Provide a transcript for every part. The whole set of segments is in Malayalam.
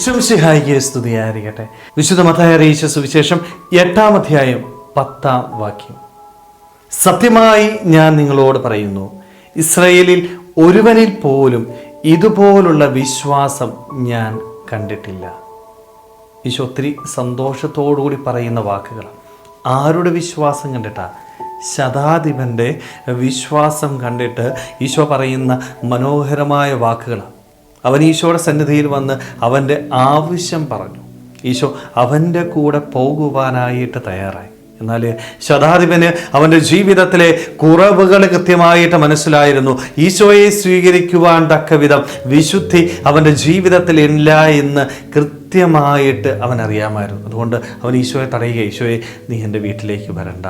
വിശ്വസിഹായിക്ക് സ്തുതിയായിരിക്കട്ടെ. വിശുദ്ധ മതായ അറിയിച്ച സുവിശേഷം എട്ടാം അധ്യായം പത്താം വാക്യം. സത്യമായി ഞാൻ നിങ്ങളോട് പറയുന്നു ഇസ്രയേലിൽ ഒരുവനിൽ പോലും ഇതുപോലുള്ള വിശ്വാസം ഞാൻ കണ്ടിട്ടില്ല. ഈശോ ഒത്തിരി സന്തോഷത്തോടുകൂടി പറയുന്ന വാക്കുകളാണ്. ആരുടെ വിശ്വാസം കണ്ടിട്ടാ? ശതാധിപന്റെ വിശ്വാസം കണ്ടിട്ട് ഈശോ പറയുന്ന മനോഹരമായ വാക്കുകളാണ്. അവൻ ഈശോയുടെ സന്നിധിയിൽ വന്ന് അവന്റെ ആവശ്യം പറഞ്ഞു. ഈശോ അവന്റെ കൂടെ പോകുവാനായിട്ട് തയ്യാറായി. എന്നാൽ ശതാധിപന് അവന്റെ ജീവിതത്തിലെ കുറവുകൾ കൃത്യമായിട്ട് മനസ്സിലായിരുന്നു. ഈശോയെ സ്വീകരിക്കുവാൻ തക്ക വിധം വിശുദ്ധി അവന്റെ ജീവിതത്തിൽ ഇല്ല എന്ന് കൃത്യമായിട്ട് അവൻ അറിയാമായിരുന്നു അതുകൊണ്ട് അവൻ ഈശോയെ തടയുക ഈശോയെ നീ എന്റെ വീട്ടിലേക്ക് വരണ്ട.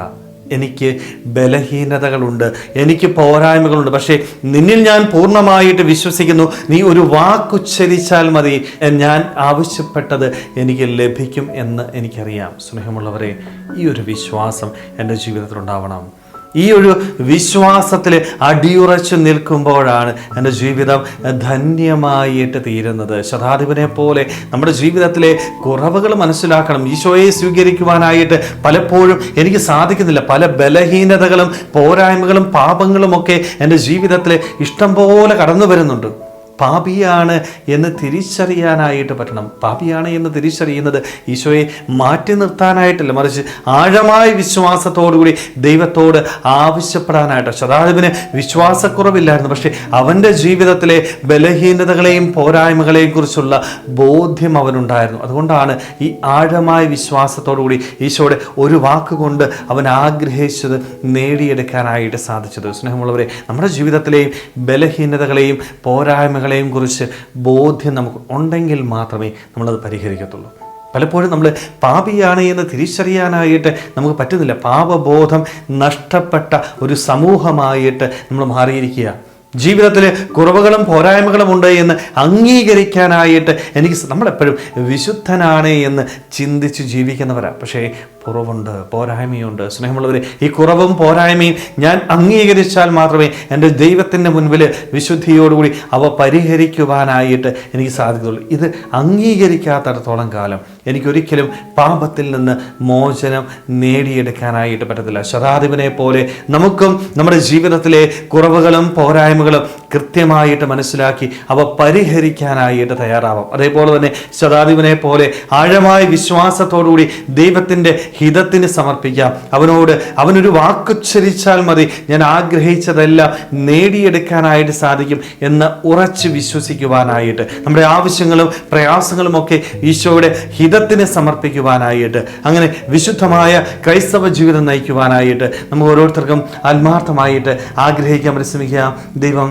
എനിക്ക് ബലഹീനതകളുണ്ട് എനിക്ക് പോരായ്മകളുണ്ട്. പക്ഷേ നിന്നിൽ ഞാൻ പൂർണമായിട്ട് വിശ്വസിക്കുന്നു. നീ ഒരു വാക്കുച്ചരിച്ചാൽ മതി. ഞാൻ ആവശ്യപ്പെട്ടത് എനിക്ക് ലഭിക്കും എന്ന് എനിക്കറിയാം. സ്നേഹമുള്ളവരെ ഈ ഒരു വിശ്വാസം എന്റെ ജീവിതത്തിൽ ഉണ്ടാവണം ഈ ഒരു വിശ്വാസത്തിൽ അടിയുറച്ചു നിൽക്കുമ്പോഴാണ് എന്റെ ജീവിതം ധന്യമായിട്ട് തീരുന്നത്. ശതാധിപനെ പോലെ നമ്മുടെ ജീവിതത്തിലെ കുറവുകൾ മനസ്സിലാക്കണം. ഈശോയെ സ്വീകരിക്കുവാനായിട്ട് പലപ്പോഴും എനിക്ക് സാധിക്കുന്നില്ല. പല ബലഹീനതകളും പോരായ്മകളും പാപങ്ങളും ഒക്കെ എന്റെ ജീവിതത്തിൽ ഇഷ്ടം പോലെ കടന്നു വരുന്നുണ്ട് പാപിയാണ് എന്ന് തിരിച്ചറിയാനായിട്ട് പറ്റണം. പാപിയാണ് എന്ന് തിരിച്ചറിയുന്നത് ഈശോയെ മാറ്റി നിർത്താനായിട്ടല്ല മറിച്ച് ആഴമായ വിശ്വാസത്തോടുകൂടി ദൈവത്തോട് ആവശ്യപ്പെടാനായിട്ട്. ശതാധിപന് വിശ്വാസക്കുറവില്ലായിരുന്നു പക്ഷേ അവന്റെ ജീവിതത്തിലെ ബലഹീനതകളെയും പോരായ്മകളെയും കുറിച്ചുള്ള ബോധ്യം അവനുണ്ടായിരുന്നു. അതുകൊണ്ടാണ് ഈ ആഴമായ വിശ്വാസത്തോടുകൂടി ഈശോയുടെ ഒരു വാക്കുകൊണ്ട് അവൻ ആഗ്രഹിച്ചത് നേടിയെടുക്കാനായിട്ട് സാധിച്ചത്. സ്നേഹമുള്ളവരെ നമ്മുടെ ജീവിതത്തിലെയും ബലഹീനതകളെയും പോരായ്മകളെയും കുറിച്ച് ബോധ്യം നമുക്ക് ഉണ്ടെങ്കിൽ മാത്രമേ നമ്മളത് പരിഹരിക്കത്തുള്ളൂ. പലപ്പോഴും നമ്മൾ പാപിയാണ് എന്ന് തിരിച്ചറിയാനായിട്ട് നമുക്ക് പറ്റുന്നില്ല. പാപബോധം നഷ്ടപ്പെട്ട ഒരു സമൂഹമായിട്ട് നമ്മൾ മാറിയിരിക്കുക. ജീവിതത്തിൽ കുറവുകളും പോരായ്മകളും ഉണ്ട് എന്ന് അംഗീകരിക്കാനായിട്ട് എനിക്ക് നമ്മളെപ്പോഴും വിശുദ്ധനാണ് എന്ന് ചിന്തിച്ച് ജീവിക്കുന്നവരാണ് പക്ഷേ കുറവുണ്ട് പോരായ്മയുണ്ട്. സ്നേഹമുള്ളവർ ഈ കുറവും പോരായ്മയും ഞാൻ അംഗീകരിച്ചാൽ മാത്രമേ എന്റെ ദൈവത്തിന്റെ മുൻപിൽ വിശുദ്ധിയോടുകൂടി അവ പരിഹരിക്കുവാനായിട്ട് എനിക്ക് സാധിക്കുള്ളൂ ഇത് അംഗീകരിക്കാത്തടത്തോളം കാലം എനിക്കൊരിക്കലും പാപത്തിൽ നിന്ന് മോചനം നേടിയെടുക്കാനായിട്ട് പറ്റത്തില്ല. ശതാധിപനെ പോലെ നമുക്കും നമ്മുടെ ജീവിതത്തിലെ കുറവുകളും പോരായ്മകളും കൃത്യമായിട്ട് മനസ്സിലാക്കി അവ പരിഹരിക്കാനായിട്ട് തയ്യാറാവാം അതേപോലെ തന്നെ ശതാധിപനെ പോലെ ആഴമായ വിശ്വാസത്തോടുകൂടി ദൈവത്തിന്റെ ഹിതത്തിന് സമർപ്പിക്കാം. അവനോട് അവനൊരു വാക്കുച്ചരിച്ചാൽ മതി. ഞാൻ ആഗ്രഹിച്ചതെല്ലാം നേടിയെടുക്കാനായിട്ട് സാധിക്കും എന്ന് ഉറച്ച് വിശ്വസിക്കുവാനായിട്ട് നമ്മുടെ ആവശ്യങ്ങളും പ്രയാസങ്ങളും ഒക്കെ ഈശോയുടെ ഹിതത്തിന് സമർപ്പിക്കുവാനായിട്ട് അങ്ങനെ വിശുദ്ധമായ ക്രൈസ്തവ ജീവിതം നയിക്കുവാനായിട്ട് നമുക്ക് ഓരോരുത്തർക്കും ആത്മാർത്ഥമായിട്ട് ആഗ്രഹിക്കാൻ പരിശ്രമിക്കുക ദൈവം